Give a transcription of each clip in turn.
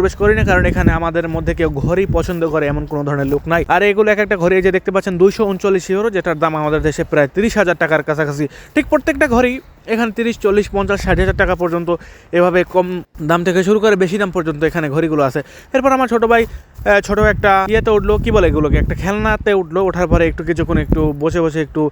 প্রবেশ করি না, কারণ এখানে আমাদের মধ্যে কেউ ঘড়ি পছন্দ করে এমন কোনো ধরনের লোক নাই। আর এগুলো এক একটা ঘড়ি যে দেখতে পাচ্ছেন, দুইশো উনচল্লিশ ইউরো যেটার দাম আমাদের দেশে প্রায় তিরিশ হাজার টাকার কাছাকাছি। ঠিক প্রত্যেকটা ঘড়ি এখানে তিরিশ, চল্লিশ, পঞ্চাশ, ষাট হাজার টাকা পর্যন্ত এভাবে কম দাম থেকে শুরু করে বেশি দাম পর্যন্ত এখানে ঘড়িগুলো আছে। এরপর আমার ছোটো ভাই ছোট একটা ইয়েতে উঠল, কি বলে এগুলোকে? একটা খেলনাতে উঠল, ওঠার পরে একটু কিছুক্ষণ একটু বসে বসে একটু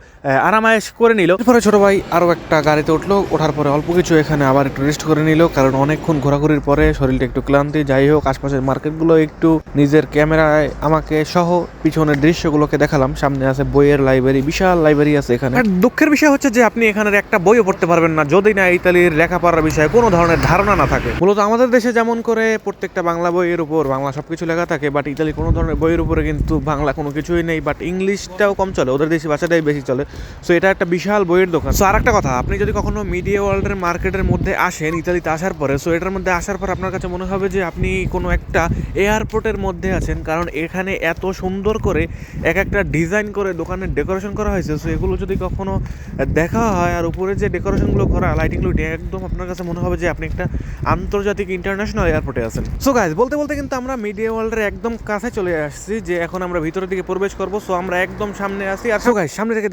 আরামায়েশ করে নিল। এরপরে ছোট ভাই আরও একটা গাড়িতে উঠল, ওঠার পরে অল্প কিছু এখানে আবার একটু রেস্ট করে নিল, কারণ অনেকক্ষণ ঘোরাঘুরির পরে শরীরটা একটু ক্লান্তি। যাই হোক, আশপাশের মার্কেটগুলো একটু নিজের ক্যামেরায় আমাকে সহ পিছনের দৃশ্যগুলোকে দেখালাম। সামনে আছে বইয়ের লাইব্রেরি, বিশাল লাইব্রেরি আছে এখানে। দুঃখের বিষয় হচ্ছে যে আপনি এখানে একটা বইও পড়তে পারবেন না। যদি না ইতালির লেখাপড়ার বিষয়ে কোনো ধরনের ধারণা না থাকে। মূলত আমাদের দেশে যেমন করে প্রত্যেকটা বাংলা বইয়ের উপর বাংলা সব কিছু লেখা থাকে বাট ইতালি কোনো ধরনের বইয়ের উপরে কিন্তু বাংলা কোনো কিছুই নেই বাট ইংলিশটাও কম চলে, ওদের দেশি ভাষাটাই বেশি চলে। সো এটা একটা বিশাল বইয়ের দোকান। সো আর একটা কথা, আপনি যদি কখনো মিডিয়া ওয়ার্ল্ডের মার্কেটের মধ্যে আসেন, ইতালিতে আসার পরে সো এটার মধ্যে আসার পর আপনার কাছে মনে হবে যে আপনি কোনো একটা এয়ারপোর্টের মধ্যে আছেন, কারণ এখানে এত সুন্দর করে এক একটা ডিজাইন করে দোকানের ডেকোরেশন করা হয়েছে। সো এগুলো যদি কখনো দেখা হয়, আর উপরে যে ডেকোরেশনগুলো করা লাইটিংগুলো একদম আপনার কাছে মনে হবে যে আপনি একটা আন্তর্জাতিক ইন্টারন্যাশনাল এয়ারপোর্টে আছেন। সো গাইজ বলতে বলতে কিন্তু আমরা মিডিয়া ওয়ার্ল্ডের একদম কাছে চলে আসছি, যে এখন আমরা ভিতরের দিকে প্রবেশ করব। সো আমরা একদম সামনে আসি আর সো গাইজ সামনে থেকে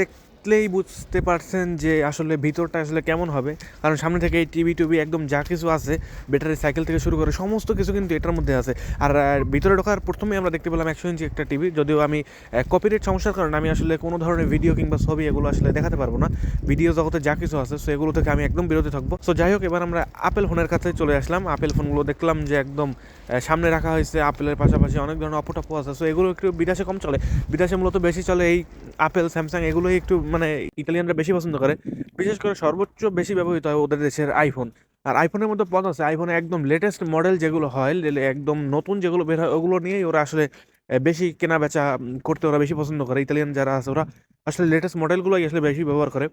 দেখলেই বুঝতে পারছেন যে আসলে ভিতরটা আসলে কেমন হবে। কারণ সামনে থেকে এই টিভি টুবি একদম যা কিছু আছে, ব্যাটারি সাইকেল থেকে শুরু করে সমস্ত কিছু কিন্তু এটার মধ্যে আছে। আর ভিতরে ঢোকার প্রথমেই আমরা দেখতে পেলাম একশো ইঞ্চি একটা টিভি। যদিও আমি কপিরাইট সমস্যার কারণে আমি আসলে কোনো ধরনের ভিডিও কিংবা ছবি এগুলো আসলে দেখাতে পারব না। ভিডিও জগতে যা কিছু আছে সো এগুলো থেকে আমি একদম বিরতি থাকব। সো যাই হোক, এবার আমরা আপেল ফোনের কাছে চলে আসলাম। আপেল ফোনগুলো দেখলাম যে একদম সামনে রাখা হয়েছে। আপেলের পাশাপাশি অনেক ধরনের অপটাপো আছে। সো এগুলো একটু বিদেশে কম চলে। বিদেশে মূলত বেশি চলে এই আপেল স্যামসাং এগুলোই একটু মানে ইতালিয়ানরা বেশি পছন্দ করে। বিশেষ করে সর্বোচ্চ বেশি ব্যবহৃত হয় ওদের দেশের আইফোন আর আইফোনের মধ্যে পদ আছে আইফোনে একদম লেটেস্ট মডেল যেগুলো হয় একদম নতুন যেগুলো বের হয়, ওগুলো নিয়েই ওরা আসলে বেশি কেনা বেচা করতে ওরা বেশি পছন্দ করে। ইতালিয়ান যারা আছে ওরা আসলে লেটেস্ট মডেলগুলোই আসলে বেশি ব্যবহার করে।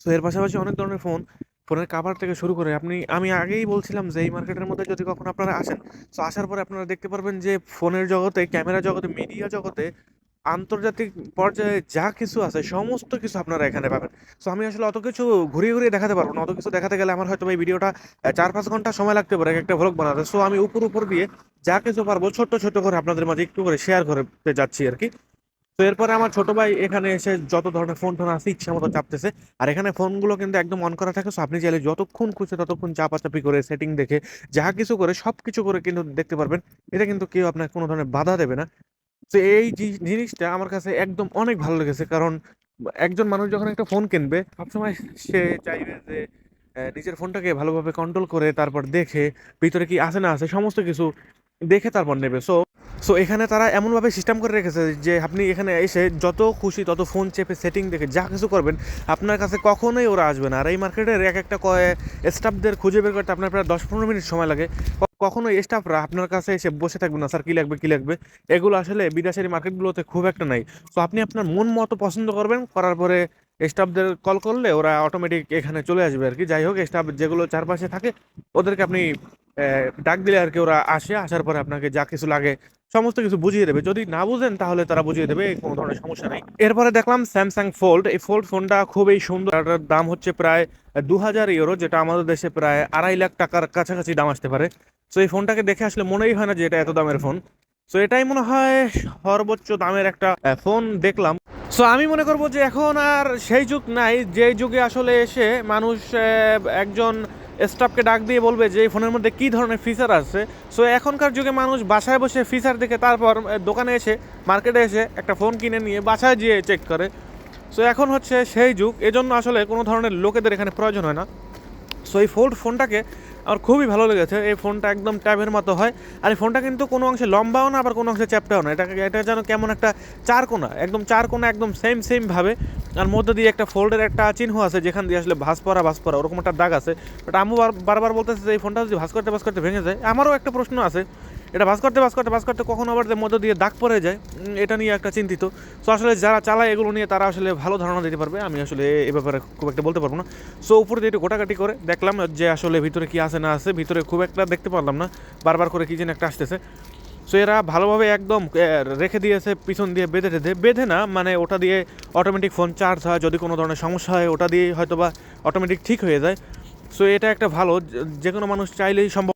সো এর পাশাপাশি অনেক ধরনের ফোন ফোনের কাভার থেকে শুরু করে আপনি, আমি আগেই বলছিলাম যে এই মার্কেটের মধ্যে যদি কখন আপনারা আসেন, তো আসার পরে আপনারা দেখতে পারবেন যে ফোনের জগতে ক্যামেরা জগতে মিডিয়া জগতে আন্তর্জাতিক পর্যায়ে যা কিছু আছে, সমস্ত কিছু আপনারা এখানে পাবেন। সো আমি আসলে অত কিছু ঘুরিয়ে ঘুরিয়ে দেখাতে পারব না। অত কিছু দেখাতে গেলে আমার হয়তো এই ভিডিওটা চার পাঁচ ঘণ্টা সময় লাগতে পারে একটা ভ্লগ বানাতে। সো আমি উপর উপর দিয়ে যা কিছু পারব, ছোট্ট ছোট করে আপনাদের মাঝে একটু করে শেয়ার করতে যাচ্ছি আর কি। তো এরপরে আমার ছোট ভাই এখানে এসে যত ধরনের ফোন টোন আছে, ইচ্ছা মতো চাপতেছে। আর এখানে ফোনগুলো কিন্তু একদম অন করা থাকে। সো আপনি চাইলে যতক্ষণ খুঁজছে ততক্ষণ চাপাচাপি করে সেটিং দেখে যা কিছু করে সব কিছু করে কিন্তু দেখতে পারবেন। এটা কিন্তু কেউ আপনার কোনো ধরনের বাধা দেবে না। তো এই জিনিসটা আমার কাছে একদম অনেক ভালো লেগেছে। কারণ একজন মানুষ যখন একটা ফোন কিনবে, সবসময় সে চাইবে যে নিজের ফোনটাকে ভালোভাবে কন্ট্রোল করে, তারপর দেখে ভিতরে কি আছে না আছে, সমস্ত কিছু দেখে তারপর নেবে। সো সো এখানে তারা এমনভাবে সিস্টেম করে রেখেছে যে, আপনি এখানে এসে যত খুশি তত ফোন চেপে সেটিং দেখে যা কিছু করবেন, আপনার কাছে কখনোই ওরা আসবে না। আর এই মার্কেটের এক একটা কয়ে স্টাফদের খুঁজে বের করতে আপনার প্রায় দশ পনেরো মিনিট সময় লাগে। ক- কখনোই স্টাফরা আপনার কাছে এসে বসে থাকবে না, স্যার, কী লাগবে কী লাগবে? এগুলো আসলে বিদেশের মার্কেটগুলোতে খুব একটা নাই। তো আপনি আপনার মন মতো পছন্দ করবেন, করার পরে স্টাফদের কল করলে ওরা অটোমেটিক এখানে চলে আসবে আর কি। যাই হোক স্টাফ যেগুলো চারপাশে থাকে, ওদেরকে আপনি ডাক দিলে আর কি ওরা আসে। আসার পরে আপনাকে যা কিছু লাগে সমস্ত কিছু বুঝিয়ে দেবে। যদি না বুঝেন, তাহলে তারা বুঝিয়ে দেবে, কোনো ধরনের সমস্যা নেই। এরপরে দেখলাম স্যামসাং ফোল্ড এই ফোল্ড ফোনটা খুবই সুন্দর। দাম হচ্ছে প্রায় দু হাজার ইউরো যেটা আমাদের দেশে প্রায় আড়াই লাখ টাকার কাছাকাছি দাম আসতে পারে। সো এই ফোনটাকে দেখে আসলে মনেই হয় না যে এটা এত দামের ফোন সো এটাই মনে হয় সর্বোচ্চ দামের একটা ফোন দেখলাম। সো আমি মনে করব যে এখন আর সেই যুগ নাই। যে যুগে আসলে এসে মানুষ একজন স্টাফকে ডাক দিয়ে বলবে যে এই ফোনের মধ্যে কী ধরনের ফিচার আছে সো এখনকার যুগে মানুষ বাসায় বসে ফিচার দেখে তারপর দোকানে এসে মার্কেটে এসে একটা ফোন কিনে নিয়ে বাসায় যেয়ে চেক করে। সো এখন হচ্ছে সেই যুগ। এজন্য আসলে কোনো ধরনের লোকেদের এখানে প্রয়োজন হয় না। সো এই ফোল্ড ফোনটাকে আমার খুবই ভালো লেগেছে। এই ফোনটা একদম ট্যাবের মতো হয়। আর এই ফোনটা কিন্তু কোনো অংশে লম্বাও না, আবার কোনো অংশে চ্যাপটাও না। এটা এটা যেন কেমন একটা চার কোনা একদম চার কোনা একদম সেম সেমভাবে আর মধ্যে দিয়ে একটা ফোল্ডের একটা চিহ্ন আছে, যেখান দিয়ে আসলে ভাস পড়া ভাস পড়া ওরকম একটা দাগ আছে। বাট আমি বার- বারবার বলতেছে যে, এই ফোনটা যদি ভাস করতে ভাস করতে ভেঙে যায়। আমারও একটা প্রশ্ন আছে। এটা ভাঁজ করতে ভাঁজ করতে ভাঁজ করতে কখনো আবার মধ্যে দিয়ে দাগ পড়ে যায় এটা নিয়ে একটা চিন্তিত। সো আসলে যারা চালায় এগুলো নিয়ে তারা আসলে ভালো ধারণা দিতে পারবে, আমি আসলে এ ব্যাপারে খুব একটা বলতে পারব না। সো উপরে দিয়ে একটু গোটাকাটি করে দেখলাম যে আসলে ভিতরে কি আছে না আছে, ভিতরে খুব একটা দেখতে পারলাম না, বারবার করে কী যেন একটা আসতেছে। সো এরা ভালোভাবে একদম রেখে দিয়েছে, পিছন দিয়ে বেঁধে টেঁধে। বেঁধে না মানে ওটা দিয়ে অটোমেটিক ফোন চার্জ হয়, যদি কোনো ধরনের সমস্যা হয়, ওটা দিয়ে হয়তো বা অটোমেটিক ঠিক হয়ে যায়। সো এটা একটা ভালো, যে কোনো মানুষ চাইলেই সম্ভব